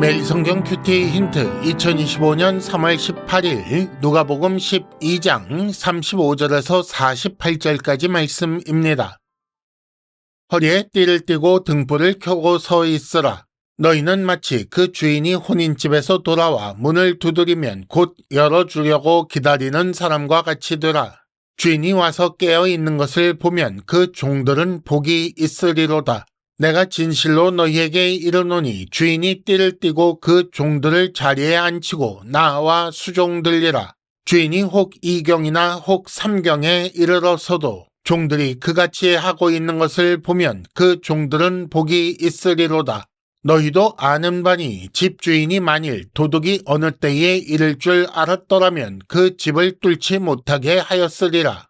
매일 성경 큐티 힌트 2025년 3월 18일 누가복음 12장 35절에서 48절까지 말씀입니다. 허리에 띠를 띠고 등불을 켜고 서 있으라. 너희는 마치 그 주인이 혼인집에서 돌아와 문을 두드리면 곧 열어주려고 기다리는 사람과 같이 되라. 주인이 와서 깨어 있는 것을 보면 그 종들은 복이 있으리로다. 내가 진실로 너희에게 이르노니 주인이 띠를 띠고 그 종들을 자리에 앉히고 나와 수종들리라. 주인이 혹 이경이나 혹 삼경에 이르러서도 종들이 그같이 하고 있는 것을 보면 그 종들은 복이 있으리로다. 너희도 아는 바니 집주인이 만일 도둑이 어느 때에 이를 줄 알았더라면 그 집을 뚫지 못하게 하였으리라.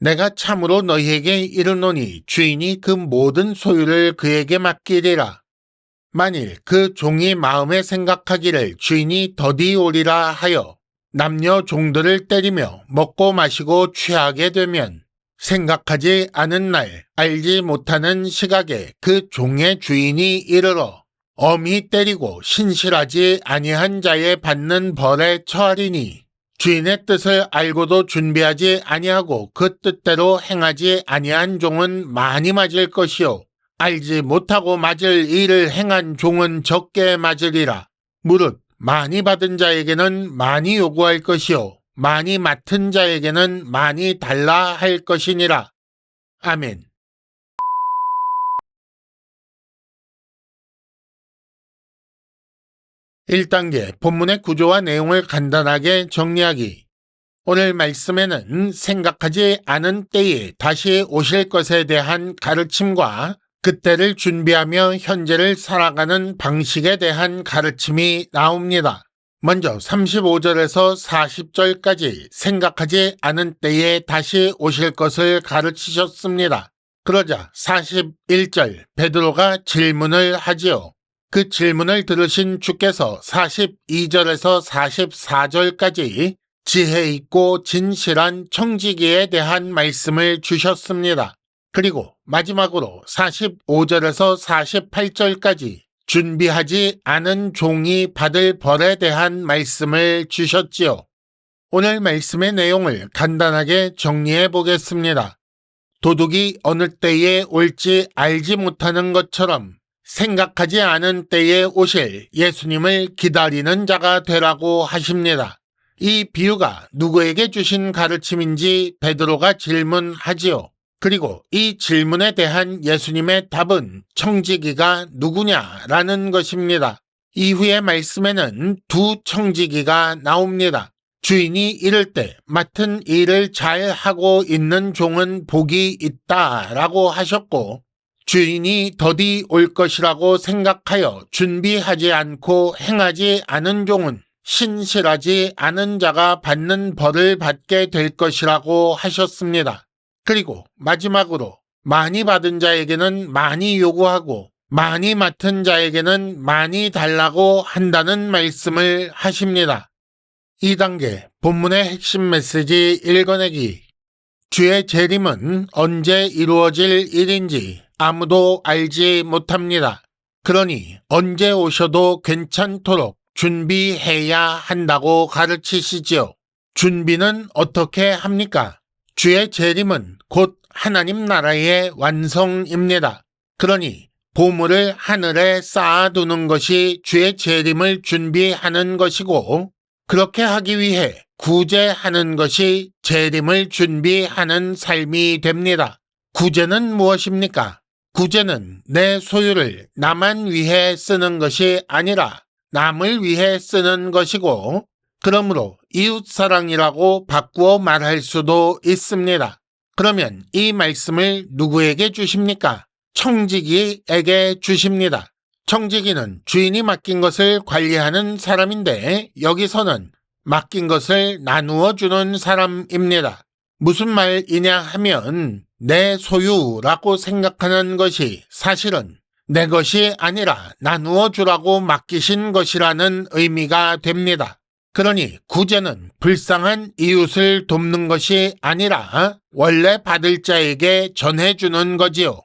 내가 참으로 너희에게 이르노니 주인이 그 모든 소유를 그에게 맡기리라. 만일 그 종이 마음에 생각하기를 주인이 더디 오리라 하여 남녀 종들을 때리며 먹고 마시고 취하게 되면 생각하지 않은 날 알지 못하는 시각에 그 종의 주인이 이르러 엄히 때리고 신실하지 아니한 자에 받는 벌에 처하리니 주인의 뜻을 알고도 준비하지 아니하고 그 뜻대로 행하지 아니한 종은 많이 맞을 것이요. 알지 못하고 맞을 일을 행한 종은 적게 맞으리라. 무릇 많이 받은 자에게는 많이 요구할 것이요. 많이 맡은 자에게는 많이 달라 할 것이니라. 아멘. 일단계 본문의 구조와 내용을 간단하게 정리하기. 오늘 말씀에는 생각하지 않은 때에 다시 오실 것에 대한 가르침과 그때를 준비하며 현재를 살아가는 방식에 대한 가르침이 나옵니다. 먼저 35절에서 40절까지 생각하지 않은 때에 다시 오실 것을 가르치셨습니다. 그러자 41절 베드로가 질문을 하지요. 그 질문을 들으신 주께서 42절에서 44절까지 지혜 있고 진실한 청지기에 대한 말씀을 주셨습니다. 그리고 마지막으로 45절에서 48절까지 준비하지 않은 종이 받을 벌에 대한 말씀을 주셨지요. 오늘 말씀의 내용을 간단하게 정리해 보겠습니다. 도둑이 어느 때에 올지 알지 못하는 것처럼 생각하지 않은 때에 오실 예수님을 기다리는 자가 되라고 하십니다. 이 비유가 누구에게 주신 가르침인지 베드로가 질문하지요. 그리고 이 질문에 대한 예수님의 답은 청지기가 누구냐라는 것입니다. 이후의 말씀에는 두 청지기가 나옵니다. 주인이 이럴 때 맡은 일을 잘 하고 있는 종은 복이 있다 라고 하셨고 주인이 더디 올 것이라고 생각하여 준비하지 않고 행하지 않은 종은 신실하지 않은 자가 받는 벌을 받게 될 것이라고 하셨습니다. 그리고 마지막으로 많이 받은 자에게는 많이 요구하고 많이 맡은 자에게는 많이 달라고 한다는 말씀을 하십니다. 2단계 본문의 핵심 메시지 읽어내기 주의 재림은 언제 이루어질 일인지 아무도 알지 못합니다. 그러니 언제 오셔도 괜찮도록 준비해야 한다고 가르치시지요. 준비는 어떻게 합니까? 주의 재림은 곧 하나님 나라의 완성입니다. 그러니 보물을 하늘에 쌓아두는 것이 주의 재림을 준비하는 것이고 그렇게 하기 위해 구제하는 것이 재림을 준비하는 삶이 됩니다. 구제는 무엇입니까? 구제는 내 소유를 나만 위해 쓰는 것이 아니라 남을 위해 쓰는 것이고 그러므로 이웃사랑이라고 바꾸어 말할 수도 있습니다. 그러면 이 말씀을 누구에게 주십니까? 청지기에게 주십니다. 청지기는 주인이 맡긴 것을 관리하는 사람인데 여기서는 맡긴 것을 나누어 주는 사람입니다. 무슨 말이냐 하면 내 소유라고 생각하는 것이 사실은 내 것이 아니라 나누어 주라고 맡기신 것이라는 의미가 됩니다. 그러니 구제는 불쌍한 이웃을 돕는 것이 아니라 원래 받을 자에게 전해주는 거지요.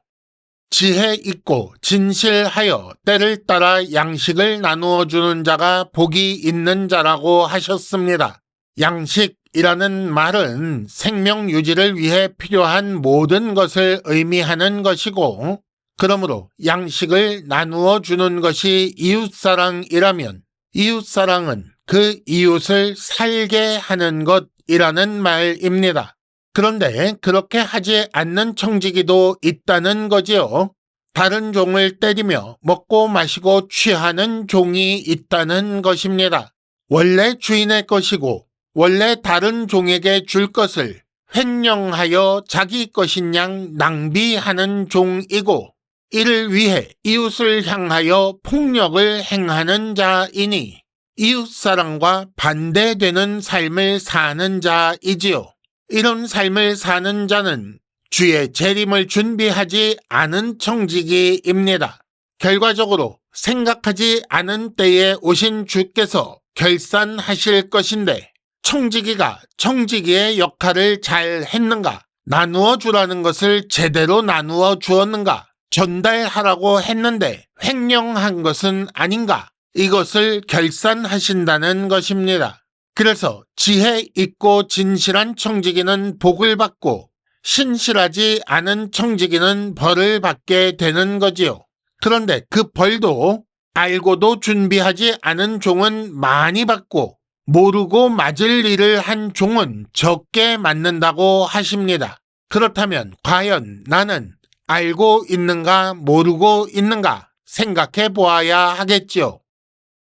지혜 있고 진실하여 때를 따라 양식을 나누어 주는 자가 복이 있는 자라고 하셨습니다. 양식 이라는 말은 생명 유지를 위해 필요한 모든 것을 의미하는 것이고, 그러므로 양식을 나누어 주는 것이 이웃사랑이라면 이웃사랑은 그 이웃을 살게 하는 것이라는 말입니다. 그런데 그렇게 하지 않는 청지기도 있다는 거지요. 다른 종을 때리며 먹고 마시고 취하는 종이 있다는 것입니다. 원래 주인의 것이고 원래 다른 종에게 줄 것을 횡령하여 자기 것인 양 낭비하는 종이고 이를 위해 이웃을 향하여 폭력을 행하는 자이니 이웃사랑과 반대되는 삶을 사는 자이지요. 이런 삶을 사는 자는 주의 재림을 준비하지 않은 청지기입니다. 결과적으로 생각하지 않은 때에 오신 주께서 결산하실 것인데 청지기가 청지기의 역할을 잘 했는가? 나누어 주라는 것을 제대로 나누어 주었는가? 전달하라고 했는데 횡령한 것은 아닌가? 이것을 결산하신다는 것입니다. 그래서 지혜 있고 진실한 청지기는 복을 받고 신실하지 않은 청지기는 벌을 받게 되는 거지요. 그런데 그 벌도 알고도 준비하지 않은 종은 많이 받고 모르고 맞을 일을 한 종은 적게 맞는다고 하십니다. 그렇다면 과연 나는 알고 있는가 모르고 있는가 생각해 보아야 하겠지요.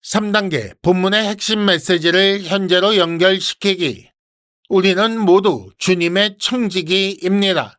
3단계 본문의 핵심 메시지를 현재로 연결시키기. 우리는 모두 주님의 청지기입니다.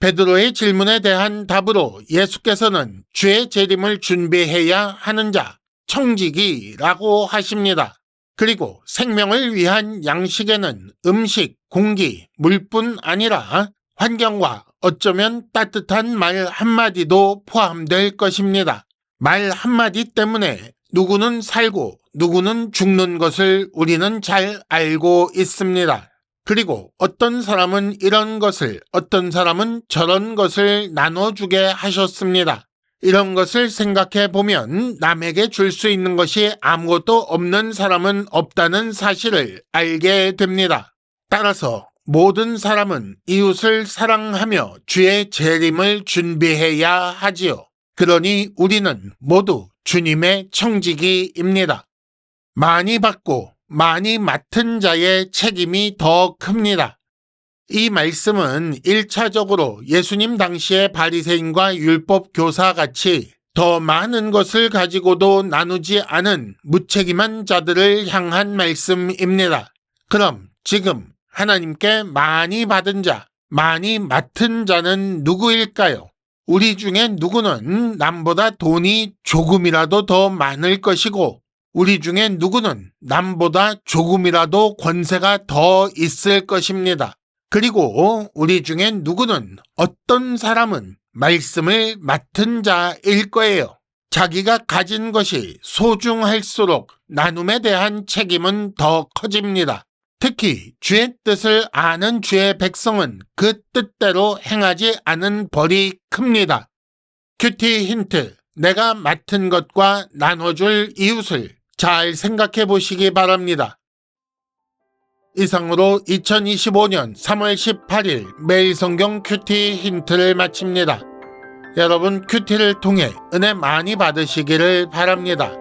베드로의 질문에 대한 답으로 예수께서는 주의 재림을 준비해야 하는 자, 청지기라고 하십니다. 그리고 생명을 위한 양식에는 음식, 공기, 물뿐 아니라 환경과 어쩌면 따뜻한 말 한마디도 포함될 것입니다. 말 한마디 때문에 누구는 살고 누구는 죽는 것을 우리는 잘 알고 있습니다. 그리고 어떤 사람은 이런 것을, 어떤 사람은 저런 것을 나눠주게 하셨습니다. 이런 것을 생각해 보면 남에게 줄 수 있는 것이 아무것도 없는 사람은 없다는 사실을 알게 됩니다. 따라서 모든 사람은 이웃을 사랑하며 주의 재림을 준비해야 하지요. 그러니 우리는 모두 주님의 청지기입니다. 많이 받고 많이 맡은 자의 책임이 더 큽니다. 이 말씀은 1차적으로 예수님 당시의 바리새인과 율법 교사 같이 더 많은 것을 가지고도 나누지 않은 무책임한 자들을 향한 말씀입니다. 그럼 지금 하나님께 많이 받은 자, 많이 맡은 자는 누구일까요? 우리 중에 누구는 남보다 돈이 조금이라도 더 많을 것이고 우리 중에 누구는 남보다 조금이라도 권세가 더 있을 것입니다. 그리고 우리 중에 누구는 어떤 사람은 말씀을 맡은 자일 거예요. 자기가 가진 것이 소중할수록 나눔에 대한 책임은 더 커집니다. 특히 주의 뜻을 아는 주의 백성은 그 뜻대로 행하지 않은 벌이 큽니다. 큐티 힌트. 내가 맡은 것과 나눠줄 이웃을 잘 생각해 보시기 바랍니다. 이상으로 2025년 3월 18일 매일 성경 큐티 힌트를 마칩니다. 여러분 큐티를 통해 은혜 많이 받으시기를 바랍니다.